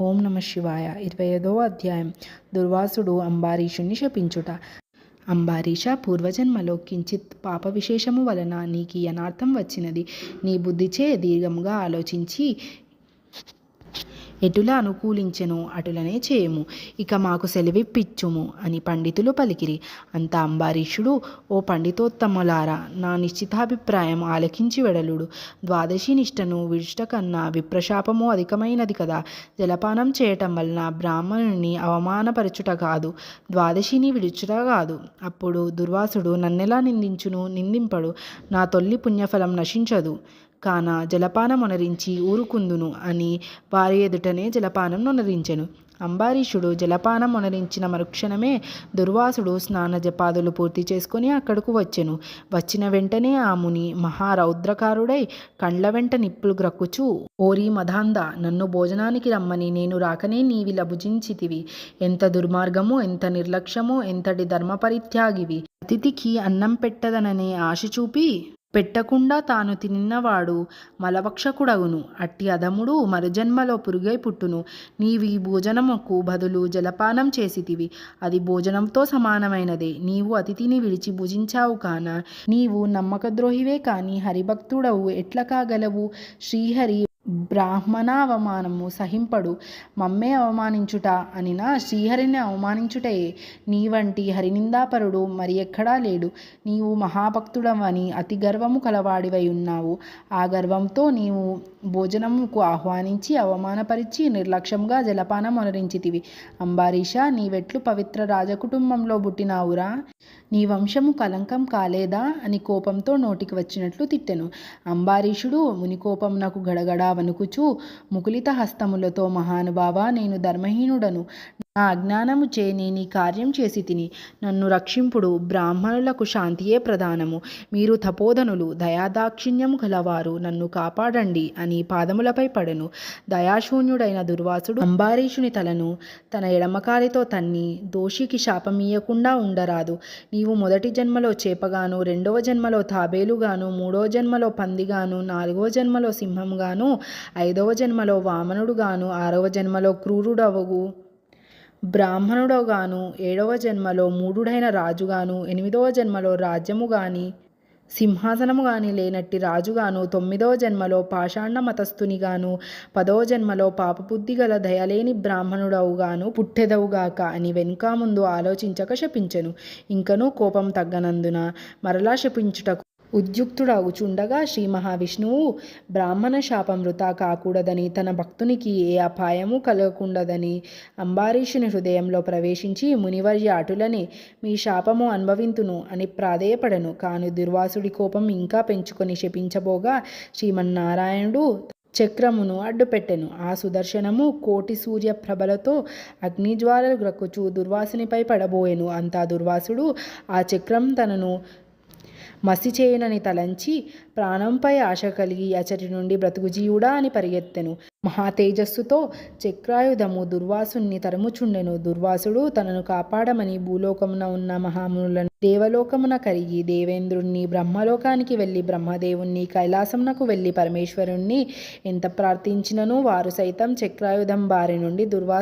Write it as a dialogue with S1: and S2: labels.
S1: ఓం నమ శివాయ. ఇరవై ఐదవ అధ్యాయం. దుర్వాసుడు అంబారీషుని శపించుట. అంబారీష పూర్వజన్మలో కించిత్ పాప విశేషము వలన నీకు ఈ అనార్థం వచ్చినది. నీ బుద్ధిచే దీర్ఘముగా ఆలోచించి ఎటులా అనుకూలించెను అటులనే చేయము. ఇక మాకు సెలవిప్పిచ్చుము అని పండితులు పలికిరి. అంత అంబారీషుడు ఓ పండితోత్తములారా నా నిశ్చితాభిప్రాయం ఆలకించి వెడలుడు. ద్వాదశి నిష్టను విడిష్ట కన్నా విప్రశాపము అధికమైనది కదా. జలపానం చేయటం వలన బ్రాహ్మణుని అవమానపరచుట కాదు ద్వాదశిని విడుచుట కాదు. అప్పుడు దుర్వాసుడు నన్నెలా నిందించును నిందింపడు. నా తొల్లి పుణ్యఫలం నశించదు. కాన జలపానం జలపానమొనరించి ఊరుకుందును అని వారి ఎదుటనే జలపానం నొనరించెను. అంబారీషుడు జలపానం మొనరించిన మరుక్షణమే దుర్వాసుడు స్నాన జపాదులు పూర్తి చేసుకొని అక్కడకు వచ్చెను. వచ్చిన వెంటనే ఆ ముని మహారౌద్రకారుడై కండ్ల వెంట నిప్పులు గ్రక్కుచు ఓరి మదాంద నన్ను భోజనానికి రమ్మని నేను రాకనే నీవిల భుజించితివి. ఎంత దుర్మార్గము ఎంత నిర్లక్ష్యము ఎంతటి ధర్మపరిత్యాగివి. అతిథికి అన్నం పెట్టదననే ఆశ చూపి పెట్టకుండా తాను తిన్నవాడు మలవక్షకుడగును. అట్టి అదముడు మరుజన్మలో పురుగై పుట్టును. నీవి భోజనముకు బదులు జలపానం చేసితివి. అది భోజనంతో సమానమైనదే. నీవు అతిథిని విడిచి భుజించావు కాన? నీవు నమ్మకద్రోహివే కాని హరిభక్తుడవు. ఎట్ల కాగలవు? శ్రీహరి బ్రాహ్మణావమానము సహింపడు. మమ్మే అవమానించుట అనినా శ్రీహరిని అవమానించుటయే. నీ వంటి హరినిందాపరుడు మరి ఎక్కడా లేడు. నీవు మహాభక్తుడవని అతి గర్వము కలవాడివై ఉన్నావు. ఆ గర్వంతో నీవు భోజనముకు ఆహ్వానించి అవమానపరిచి నిర్లక్ష్యంగా జలపానం అనరించితివి. అంబారీష నీవెట్లు పవిత్ర రాజకుటుంబంలో పుట్టినావురా. నీ వంశము కలంకం కాలేదా అని కోపంతో నోటికి వచ్చినట్లు తిట్టెను. అంబారీషుడు ముని కోపం నాకు గడగడా వణుకుచూ ముకులిత హస్తములతో మహానుభావ నేను ధర్మహీనుడను. నా అజ్ఞానము చే నేను కార్యం చేసి తిని. నన్ను రక్షింపుడు బ్రాహ్మణులకు శాంతియే ప్రధానము. మీరు తపోధనులు దయాదాక్షిణ్యము గలవారు. నన్ను కాపాడండి అని పాదములపై పడెను. దయాశూన్యుడైన దుర్వాసుడు అంబారీషుని తలను తన ఎడమకాలితో తన్ని దోషికి శాపమీయకుండా ఉండరాదు. నీవు మొదటి జన్మలో చేపగాను రెండవ జన్మలో తాబేలుగాను మూడవ జన్మలో పందిగాను నాలుగవ జన్మలో సింహంగాను ఐదవ జన్మలో వామనుడుగాను ఆరవ జన్మలో క్రూరుడవగు. బ్రాహ్మణుడుగాను ఏడవ జన్మలో మూఢుడైన రాజుగాను ఎనిమిదవ జన్మలో రాజ్యము గాని సింహాసనము గాని లేనట్టి రాజుగాను తొమ్మిదవ జన్మలో పాషాండ మతస్థునిగాను పదవ జన్మలో పాపబుద్ధి గల దయలేని బ్రాహ్మణుడవుగాను పుట్టెదవుగాక అని వెనుక ముందు ఆలోచించక శపించెను. ఇంకనూ కోపం తగ్గనందున మరలా శపించుటకు ఉద్యుక్తుడగుచుండగా శ్రీ మహావిష్ణువు బ్రాహ్మణ శాపం వృతా కాకూడదని తన భక్తునికి ఏ అపాయము కలగకుండదని అంబారీషుని హృదయంలో ప్రవేశించి మునివర్య అటులని మీ శాపము అనుభవింతును అని ప్రాధేయపడను. కాను దుర్వాసుడి కోపం ఇంకా పెంచుకొని శపించబోగా శ్రీమన్నారాయణుడు చక్రమును అడ్డుపెట్టెను. ఆ సుదర్శనము కోటి సూర్య ప్రభలతో అగ్నిజ్వాలలు గ్రక్కుచు దుర్వాసునిపై పడబోయెను. అంతా దుర్వాసుడు ఆ చక్రం తనను మసి చేయనని తలంచి ప్రాణంపై ఆశ కలిగి అచటి నుండి బ్రతుకుజీవుడా అని పరిగెత్తెను. మహాతేజస్సుతో చక్రాయుధము దుర్వాసుని తరుముచుండెను. దుర్వాసుడు తనను కాపాడమని భూలోకమున ఉన్న మహామునులను దేవలోకమున కరిగి దేవేంద్రుణ్ణి బ్రహ్మలోకానికి వెళ్ళి బ్రహ్మదేవుణ్ణి కైలాసమునకు వెళ్ళి పరమేశ్వరుణ్ణి ఎంత ప్రార్థించినను వారు సైతం చక్రాయుధం బారి నుండి దుర్వాసు